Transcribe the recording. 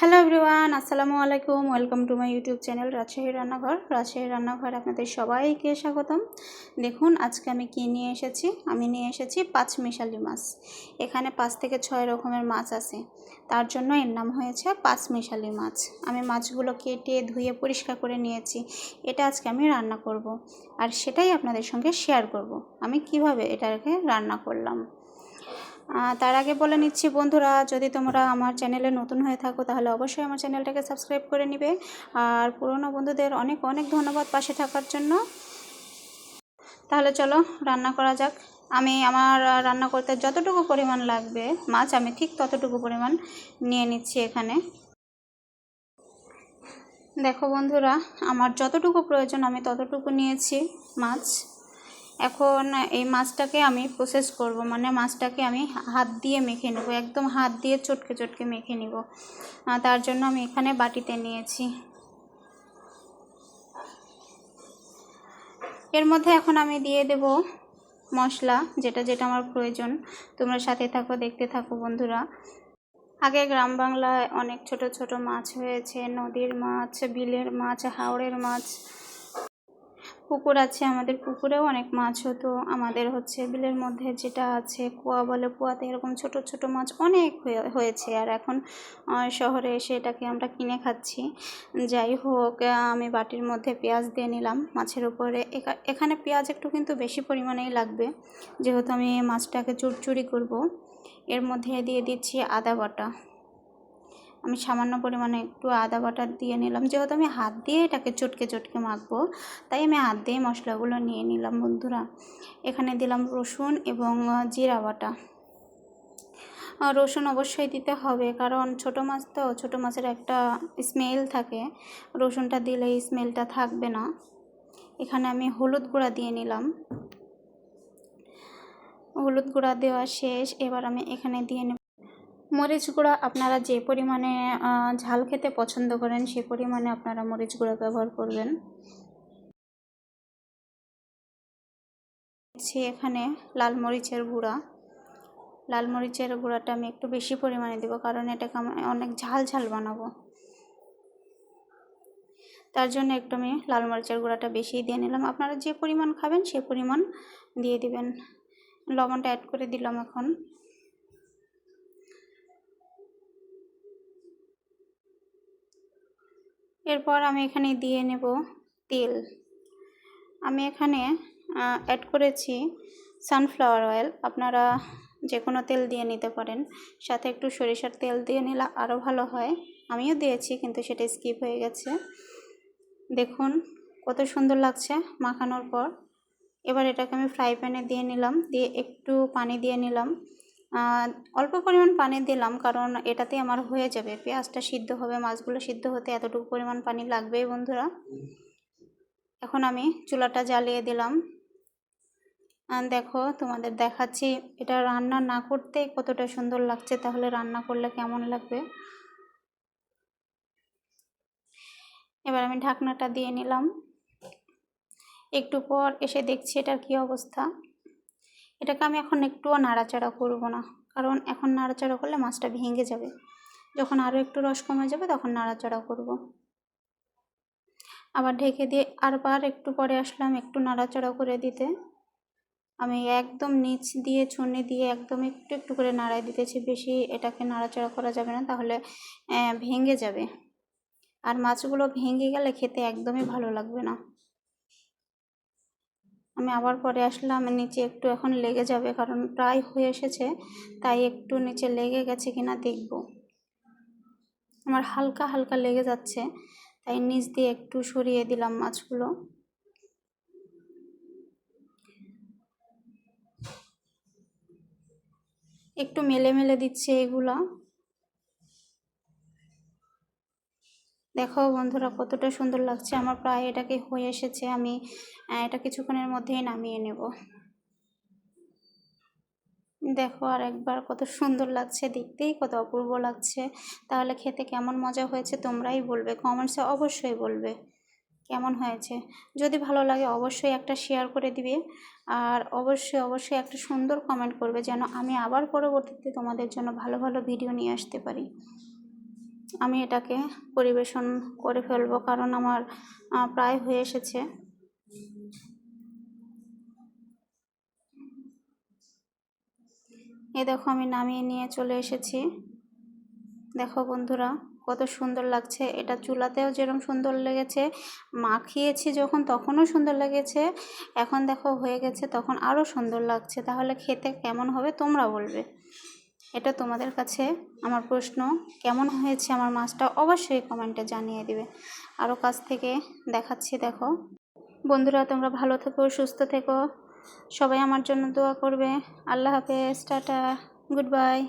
Hello everyone আসসালামু আলাইকুম welcome to my YouTube channel Rajshahi Rannaghor Rajshahi Rannaghor আপনাদের সবাইকে স্বাগতম। দেখুন, আজকে আমি কী নিয়ে এসেছি? আমি নিয়ে এসেছি পাঁচ মিশালি মাছ। এখানে পাঁচ থেকে ছয় রকমের মাছ আছে। তার জন্য এর নাম হয়েছে পাঁচ মিশালি মাছ। আমি মাছগুলো কেটে, ধুয়ে, পরিষ্কার করে নিয়েছি। এটা আজকে আমি রান্না করব। আর সেটাই আপনাদের সঙ্গে শেয়ার করব। আমি কীভাবে এটাকে রান্না করলাম? তার আগে বলে নিচ্ছি বন্ধুরা, যদি তোমরা আমার চ্যানেলে নতুন হয়ে থাকো, তাহলে অবশ্যই আমার চ্যানেলটাকে সাবস্ক্রাইব করে নিবে। আর পুরনো বন্ধুদের অনেক অনেক ধন্যবাদ পাশে থাকার জন্য। তাহলে চলো, রান্না করা যাক। আমি আমার রান্না করতে যতটুকু পরিমাণ লাগবে, মাছ আমি ঠিক ততটুকু পরিমাণ নিয়ে নিচ্ছি এখানে। দেখো বন্ধুরা, আমার যতটুকু প্রয়োজন আমি ততটুকু নিয়েছি মাছ। এখন এই মাছটাকে আমি প্রসেস করব। মানে মাছটাকে আমি হাত দিয়ে মেখে নেব। একদম হাত দিয়ে চটকে চটকে মেখে নিব। তার জন্য আমি এখানে বাটিতে নিয়েছি। এর মধ্যে এখন আমি দিয়ে দেব মশলা, যেটা যেটা আমার প্রয়োজন। তোমরা সাথে থাকো, দেখতে থাকো বন্ধুরা। আগে গ্রাম বাংলায় অনেক ছোট ছোট মাছ হয়েছে। নদীর মাছ, বিলের মাছ, হাওড়ের মাছ পুকুর আছে, আমাদের পুকুরেও অনেক মাছ হতো। আমাদের হচ্ছে বিলের মধ্যে যেটা আছে, কুয়া বলে কুয়াতে এরকম ছোট ছোট মাছ অনেক হয়েছে। আর এখন শহরে এসে এটাকে আমরা কিনে খাচ্ছি। যাই হোক আমি বাটির মধ্যে পেঁয়াজ দিয়ে নিলাম মাছের উপরে। এখানে পেঁয়াজ একটু কিন্তু বেশি পরিমাণেই লাগবে। যেহেতু আমি মাছটাকে চুরচুরি করব, এর মধ্যে দিয়ে দিচ্ছি আদা বাটা। আমি সামান্য পরিমাণে একটু আদা বাটা দিয়ে নিলাম। যেহেতু আমি হাত দিয়ে এটাকে চটকে চটকে মাখবো, তাই আমি হাত দিয়ে মশলাগুলো নিয়ে নিলাম বন্ধুরা। এখানে দিলাম রসুন এবং জিরা বাটা। রসুন অবশ্যই দিতে হবে, কারণ ছোট মাছ তো, ছোট মাছের একটা স্মেল থাকে। রসুনটা দিলে স্মেলটা থাকবে না। এখানে আমি হলুদ গুঁড়া দিয়ে নিলাম। হলুদ গুঁড়া দেওয়া শেষ। এবার আমি এখানে দিয়ে নেব মরিচ গুঁড়া আপনারা যে পরিমাণে ঝাল খেতে পছন্দ করেন, সে পরিমাণে আপনারা মরিচ গুঁড়া ব্যবহার করবেন। এখানে লাল মরিচের গুঁড়া। লাল মরিচের গুঁড়াটা আমি একটু বেশি পরিমাণে দেবো, কারণ এটাকে আমি অনেক ঝাল ঝাল বানাবো। তার জন্য একটু আমি লাল মরিচের গুঁড়াটা বেশি দিয়ে নিলাম। আপনারা যে পরিমাণ খাবেন সে পরিমাণ দিয়ে দিবেন। লবণটা অ্যাড করে দিলাম এখন। এরপর আমি এখানে দিয়ে নেব তেল। আমি এখানে অ্যাড করেছি সানফ্লাওয়ার অয়েল আপনারা যে কোনো তেল দিয়ে নিতে পারেন। সাথে একটু সরিষার তেল দিয়ে নিলে আরও ভালো হয়। আমিও দিয়েছি, কিন্তু সেটা স্কিপ হয়ে গেছে। দেখুন, কত সুন্দর লাগছে মাখানোর পর। এবার এটাকে আমি ফ্রাই প্যানে দিয়ে নিলাম। দিয়ে একটু পানি দিয়ে নিলাম। অল্প পরিমাণ পানি দিলাম, কারণ এটাতে আমার হয়ে যাবে। পেঁয়াজটা সিদ্ধ হবে, মাছগুলো সিদ্ধ হতে এতটুকু পরিমাণ পানি লাগবেই বন্ধুরা। এখন আমি চুলাটা জ্বালিয়ে দিলাম। দেখো, তোমাদের দেখাচ্ছি এটা রান্না না করতে কতটা সুন্দর লাগছে, তাহলে রান্না করলে কেমন লাগবে? এবার আমি ঢাকনাটা দিয়ে নিলাম। একটু পর এসে দেখছি এটার কি অবস্থা। এটাকে আমি এখন একটুও নাড়াচাড়া করব না। কারণ এখন নাড়াচাড়া করলে মাছটা ভেঙে যাবে। যখন আরও একটু রস কমে যাবে তখন নাড়াচাড়া করব। আবার ঢেকে দিয়ে আরবার একটু পরে আসলাম একটু নাড়াচাড়া করে দিতে। আমি একদম নিচ দিয়ে ছুনি দিয়ে একদম একটু একটু করে নাড়াই দিতেছি। বেশি এটাকে নাড়াচাড়া করা যাবে না, তাহলে ভেঙে যাবে। আর মাছগুলো ভেঙে গেলে খেতে একদমই ভালো লাগবে না। আমি আবার পরে আসলাম, নিচে একটু এখন লেগে যাবে কারণ প্রায় হয়ে এসেছে, তাই একটু নিচে লেগে গেছে কিনা দেখব। আমার হালকা হালকা লেগে যাচ্ছে, তাই নিচ দিয়ে একটু সরিয়ে দিলাম মাছগুলো। একটু মেলে মেলে দিচ্ছে এগুলো। দেখো বন্ধুরা, কতটা সুন্দর লাগছে। আমার প্রায় এটাকে হয়ে এসেছে। আমি এটা কিছুক্ষণের মধ্যেই নামিয়ে নেব। দেখো আর একবার কত সুন্দর লাগছে। দেখতেই কত অপূর্ব লাগছে। তাহলে খেতে কেমন মজা হয়েছে তোমরাই বলবে। কমেন্টসে অবশ্যই বলবে কেমন হয়েছে। যদি ভালো লাগে অবশ্যই একটা শেয়ার করে দিবে। আর অবশ্যই অবশ্যই একটা সুন্দর কমেন্ট করবে যেন আমি আবার পরবর্তীতে তোমাদের জন্য ভালো ভালো ভিডিও নিয়ে আসতে পারি। আমি এটাকে পরিবেশন করে ফেলব কারণ আমার প্রায় হয়ে এসেছে। এই দেখো আমি নামিয়ে নিয়ে চলে এসেছি। দেখো বন্ধুরা, কত সুন্দর লাগছে। এটা চুলাতেও যেরকম সুন্দর লেগেছে, মাখিয়েছি যখন তখনও সুন্দর লেগেছে, এখন দেখো হয়ে গেছে তখন আরও সুন্দর লাগছে। তাহলে খেতে কেমন হবে তোমরা বলবে। এটা তোমাদের কাছে আমার প্রশ্ন, কেমন হয়েছে আমার মাছটা? অবশ্যই কমেন্টে জানিয়ে দিবে। আরও কাছ থেকে দেখাচ্ছি, দেখো। বন্ধুরা, তোমরা ভালো থেকো, সুস্থ থেকো। সবাই আমার জন্য দোয়া করবে। আল্লাহ হাফেজ, টাটা, গুড বাই।